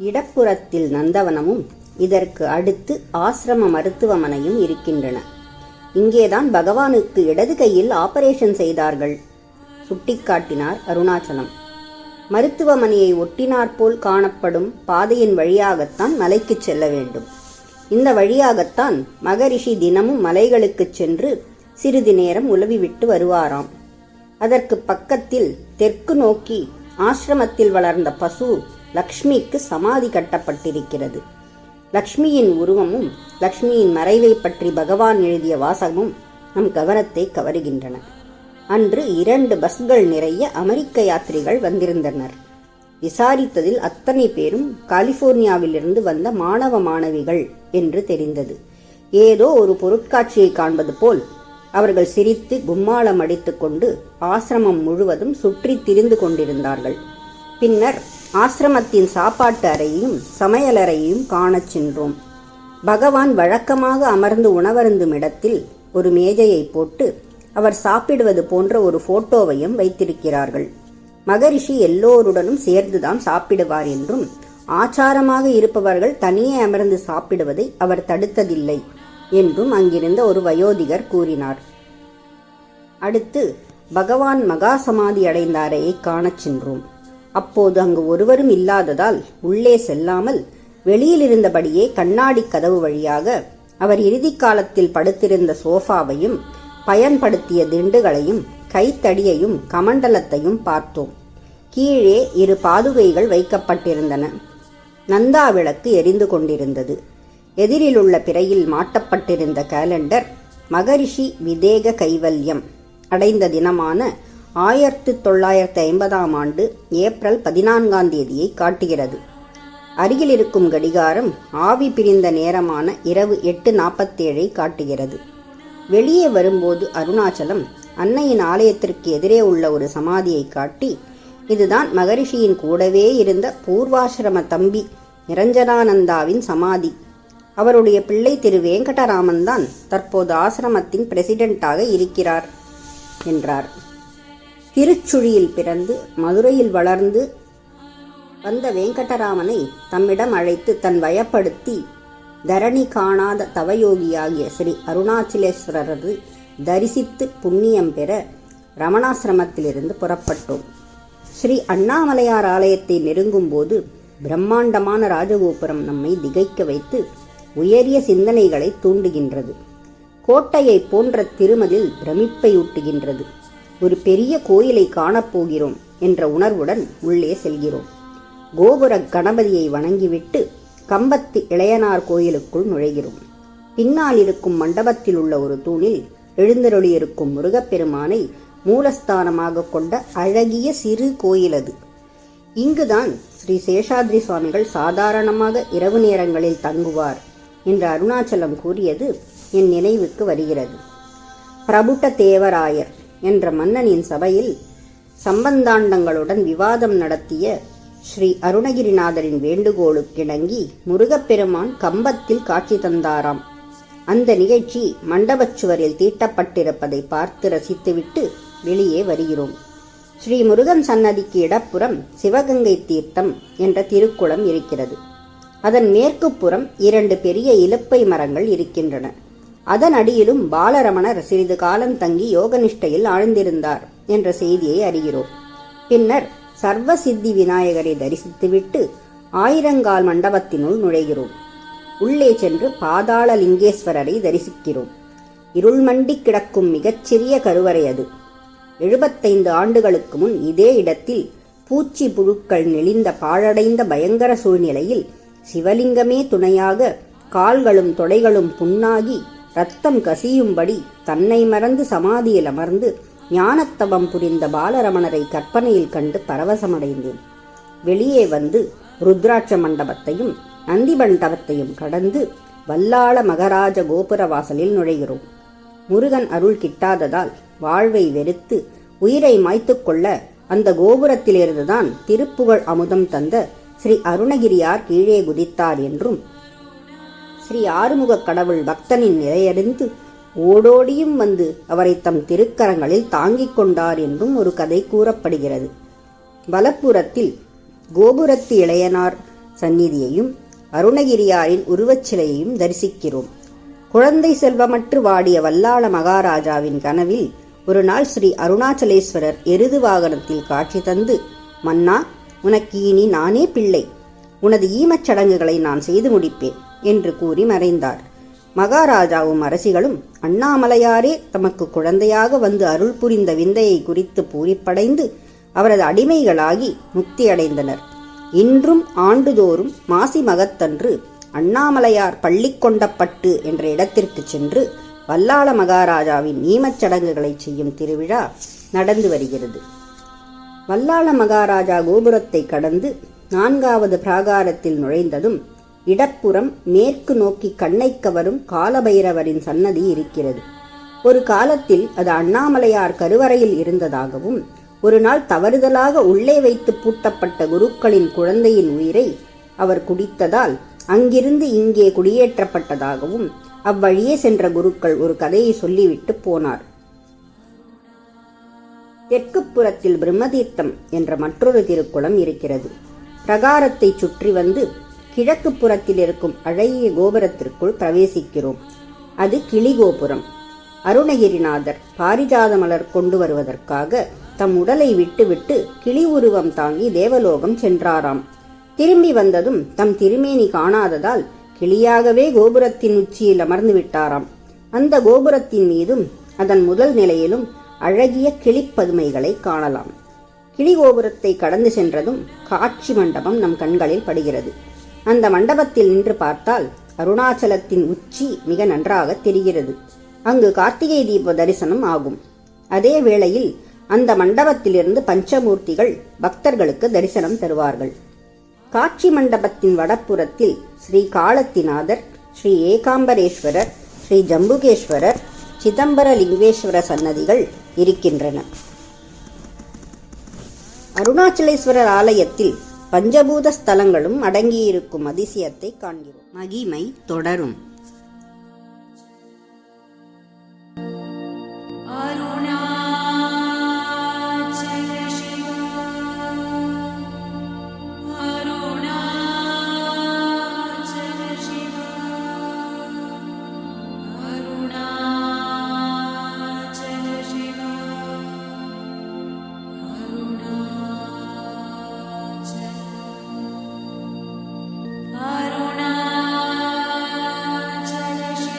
இடப்புறத்தில் நந்தவனமும் இதற்கு அடுத்து ஆசிரம மருத்துவமனையும் இருக்கின்றன. இங்கேதான் பகவானுக்கு இடது கையில் ஆபரேஷன் செய்தார்கள். சுட்டிக்காட்டினார் அருணாச்சலம். மருத்துவமனையை ஒட்டினாற்போல் காணப்படும் பாதையின் வழியாகத்தான் மலைக்கு செல்ல வேண்டும். இந்த வழியாகத்தான் மகரிஷி தினமும் மலைகளுக்குச் சென்று சிறிது நேரம் உலவிவிட்டு வருவாராம். அதற்கு பக்கத்தில் தெற்கு நோக்கி ஆசிரமத்தில் வளர்ந்த பசு லக்ஷ்மிக்கு சமாதி கட்டப்பட்டிருக்கிறது. லக்ஷ்மியின் உருவமும் லக்ஷ்மியின் மறைவை பற்றி பகவான் எழுதிய வாசகமும் நம் கவனத்தை கவருகின்றன. அன்று இரண்டு பஸ்கள் நிறைய அமெரிக்க யாத்ரிகள் வந்திருந்தனர். விசாரித்ததில் அத்தனை பேரும் கலிபோர்னியாவிலிருந்து வந்த மாணவ மாணவிகள் என்று தெரிந்தது. ஏதோ ஒரு பொருட்காட்சியை காண்பது போல் அவர்கள் சிரித்து கும்மாளம் அடித்துக்கொண்டு ஆசிரமம் முழுவதும் சுற்றி திரிந்து கொண்டிருந்தார்கள். பின்னர் ஆசிரமத்தின் சாப்பாட்டு அறையையும் சமையலறையையும் காணச் சென்றோம். பகவான் வழக்கமாக அமர்ந்து உணவருந்தும் இடத்தில் ஒரு மேஜையை போட்டு அவர் சாப்பிடுவது போன்ற ஒரு போட்டோவையும் வைத்திருக்கிறார்கள். மகரிஷி எல்லோருடனும் சேர்ந்துதான் சாப்பிடுவார் என்றும் ஆச்சாரமாக இருப்பவர்கள் தனியே அமர்ந்து சாப்பிடுவதை அவர் தடுத்ததில்லை என்றும் அங்கிருந்த ஒரு வயோதிகர் கூறினார். அடுத்து பகவான் மகா சமாதி அடைந்த அறையை காணச் சென்றோம். அப்போது அங்கு ஒருவரும் இல்லாததால் உள்ளே செல்லாமல் வெளியில் இருந்தபடியே கண்ணாடி கதவு வழியாக அவர் இறுதி காலத்தில் படுத்திருந்த சோஃபாவையும் பயன்படுத்திய திண்டுகளையும் கைத்தடியையும் கமண்டலத்தையும் பார்த்தோம். கீழே இரு பாதுகைகள் வைக்கப்பட்டிருந்தன. நந்தா விளக்கு எரிந்து கொண்டிருந்தது. எதிரிலுள்ள பிறையில் மாட்டப்பட்டிருந்த கேலண்டர் மகரிஷி விதேக கைவல்யம் அடைந்த தினமான ஆயிரத்து தொள்ளாயிரத்து ஐம்பதாம் ஆண்டு ஏப்ரல் பதினான்காம் தேதியை காட்டுகிறது. அருகில் இருக்கும் கடிகாரம் ஆவி பிரிந்த நேரமான இரவு எட்டு நாற்பத்தேழை காட்டுகிறது. வெளியே வரும்போது அருணாச்சலம் அன்னையின் ஆலயத்திற்கு எதிரே உள்ள ஒரு சமாதியை காட்டி இதுதான் மகரிஷியின் கூடவே இருந்த பூர்வாசிரம தம்பி நிரஞ்சனானந்தாவின் சமாதி. அவருடைய பிள்ளை திரு வெங்கடராமன் தான் தற்போது ஆசிரமத்தின் பிரசிடென்ட்டாக இருக்கிறார் என்றார். திருச்சுழியில் பிறந்து மதுரையில் வளர்ந்து வந்த வெங்கடராமனை தம்மிடம் அழைத்து தன் வயப்படுத்தி தரணி காணாத தவயோகியாகிய ஸ்ரீ அருணாச்சலேஸ்வரரது தரிசித்து புண்ணியம் பெற ரமணாசிரமத்திலிருந்து புறப்பட்டோம். ஸ்ரீ அண்ணாமலையார் ஆலயத்தை நெருங்கும்போது பிரம்மாண்டமான ராஜகோபுரம் நம்மை திகைக்க வைத்து உயரிய சிந்தனைகளை தூண்டுகின்றது. கோட்டையை போன்ற திருமதில் பிரமிப்பையூட்டுகின்றது ஒரு பெரிய கோயிலை காணப்போகிறோம் என்ற உணர்வுடன் உள்ளே செல்கிறோம். கோபுர கணபதியை வணங்கிவிட்டு கம்பத்து இளையனார் கோயிலுக்குள் நுழைகிறோம். பின்னால் இருக்கும் மண்டபத்தில் உள்ள ஒரு தூணில் எழுந்தருளியிருக்கும் முருகப்பெருமானை மூலஸ்தானமாக கொண்ட அழகிய சிறு கோயில் அது. இங்குதான் ஸ்ரீ சேஷாத்ரி சுவாமிகள் சாதாரணமாக இரவு நேரங்களில் தங்குவார் என்று அருணாச்சலம் கூறியது என் நினைவுக்கு வருகிறது. பிரபுட்ட தேவராயர் என்ற மன்னனின் சபையில் சம்பந்தாண்டங்களுடன் விவாதம் நடத்திய ஸ்ரீ அருணகிரிநாதரின் வேண்டுகோளுக்கிணங்கி முருகப்பெருமான் கம்பத்தில் காட்சி தந்தாராம். அந்த நிகழ்ச்சி மண்டபச்சுவரில் தீட்டப்பட்டிருப்பதை பார்த்து ரசித்துவிட்டு வெளியே வருகிறோம். ஸ்ரீ முருகன் சன்னதிக்கு இடப்புறம் சிவகங்கை தீர்த்தம் என்ற திருக்குளம் இருக்கிறது. அதன் மேற்கு புறம் இரண்டு பெரிய இலுப்பை மரங்கள் இருக்கின்றன. அதன் அடியிலும் பாலரமணர் சிறிது காலம் தங்கி யோகனிஷ்டையில் ஆழ்ந்திருந்தார் என்ற செய்தியை அறிகிறோம். பின்னர் சர்வ சித்தி விநாயகரை தரிசித்துவிட்டு ஆயிரங்கால் மண்டபத்தினுள் நுழைகிறோம். உள்ளே சென்று பாதாள லிங்கேஸ்வரரை தரிசிக்கிறோம். இருள்மண்டி கிடக்கும் மிகச்சிறிய கருவறை அது. எழுபத்தைந்து ஆண்டுகளுக்கு முன் இதே இடத்தில் பூச்சி புழுக்கள் நெளிந்த பாழடைந்த பயங்கர சூழ்நிலையில் சிவலிங்கமே துணையாக கால்களும் தொடைகளும் புண்ணாகி ரத்தம் கசியும்படி தன்னை மறந்து சமாதியில் அமர்ந்து ஞானத்தவம் புரிந்த பாலரமணரை கற்பனையில் கண்டு பரவசமடைந்தேன். வெளியே வந்து ருத்ராட்ச மண்டபத்தையும் நந்தி மண்டபத்தையும் கடந்து வல்லாள மகராஜ கோபுர வாசலில் நுழைகிறோம். முருகன் அருள் கிட்டாததால் வாழ்வை வெறுத்து உயிரை மாய்த்துக்கொள்ள அந்த கோபுரத்திலிருந்துதான் திருப்புகழ் அமுதம் தந்த ஸ்ரீ அருணகிரியார் கீழே குதித்தார் என்றும் ஸ்ரீ ஆறுமுகக் கடவுள் பக்தனின் நிலையறிந்து ஓடோடியும் வந்து அவரை தம் திருக்கரங்களில் தாங்கிக் கொண்டார் என்றும் ஒரு கதை கூறப்படுகிறது. வலப்புறத்தில் கோபுரத்து இளையனார் சந்நிதியையும் அருணகிரியாரின் உருவச்சிலையையும் தரிசிக்கிறோம். குழந்தை செல்வமற்று வாடிய வல்லாள மகாராஜாவின் கனவில் ஒரு நாள் ஸ்ரீ அருணாச்சலேஸ்வரர் எருது வாகனத்தில் காட்சி தந்து மன்னா உனக்கு இனி நானே பிள்ளை. உனது ஈமச் சடங்குகளை நான் செய்து முடிப்பேன் என்று கூறி மறைந்தார். மகாராஜாவும் அரசிகளும் அண்ணாமலையாரே தமக்கு குழந்தையாக வந்து அருள் புரிந்த விந்தையை குறித்து பூரிப்படைந்து அவரது அடிமைகளாகி முக்தியடைந்தனர். இன்றும் ஆண்டுதோறும் மாசி மகத்தன்று அண்ணாமலையார் பள்ளி கொண்டப்பட்டு என்ற இடத்திற்கு சென்று வல்லாள மகாராஜாவின் ஈமச் சடங்குகளை செய்யும் திருவிழா நடந்து வருகிறது. வல்லாள மகாராஜா கோபுரத்தை கடந்து நான்காவது பிராகாரத்தில் நுழைந்ததும் இடப்புறம் மேற்கு நோக்கி கண்ணை கவரும் காலபைரவரின் சன்னதி இருக்கிறது. ஒரு காலத்தில் அது அண்ணாமலையார் கருவறையில் இருந்ததாகவும் ஒரு நாள் தவறுதலாக உள்ளே வைத்து பூட்டப்பட்ட குருக்களின் குழந்தையின் உயிரை அவர் குடித்ததால் அங்கிருந்து இங்கே குடியேற்றப்பட்டதாகவும் அவ்வழியே சென்ற குருக்கள் ஒரு கதையை சொல்லிவிட்டு போனார். தெற்கு புறத்தில் பிரம்மதீர்த்தம் என்ற மற்றொரு திருக்குளம் இருக்கிறது. பிரகாரத்தை சுற்றி வந்து கிழக்கு புறத்தில் இருக்கும் அழகிய கோபுரத்திற்குள் பிரவேசிக்கிறோம். அது கிளிகோபுரம் அருணகிரிநாதர் பாரிஜாத மலர் கொண்டு வருவதற்காக தம் உடலை விட்டுவிட்டு கிளி உருவம் தாங்கி தேவலோகம் சென்றாராம். திரும்பி வந்ததும் தம் திருமேனி காணாததால் கிளியாகவே கோபுரத்தின் உச்சியில் அமர்ந்து விட்டாராம். அந்த கோபுரத்தின் மீதும் அதன் முதல் நிலையிலும் அழகிய கிளிப்பதுமைகளை காணலாம். கிளி கோபுரத்தை கடந்து சென்றதும் காட்சி மண்டபம் நம் கண்களில் படுகிறது. அந்த மண்டபத்தில் நின்று பார்த்தால் அருணாச்சலத்தின் உச்சி மிக நன்றாக தெரிகிறது. அங்கு கார்த்திகை தீப தரிசனம் ஆகும். அதே வேளையில் அந்த மண்டபத்திலிருந்து பஞ்சமூர்த்திகள் பக்தர்களுக்கு தரிசனம் தருவார்கள். காட்சி மண்டபத்தின் வடப்புறத்தில் ஸ்ரீ காலத்திநாதர் ஸ்ரீ ஏகாம்பரேஸ்வரர் ஸ்ரீ ஜம்புகேஸ்வரர் சிதம்பர லிங்கேஸ்வர சன்னதிகள் இருக்கின்றன. அருணாச்சலேஸ்வரர் ஆலயத்தில் பஞ்சபூத ஸ்தலங்களும் அடங்கியிருக்கும் அதிசயத்தை காண்கிறோம். மகிமை தொடரும்.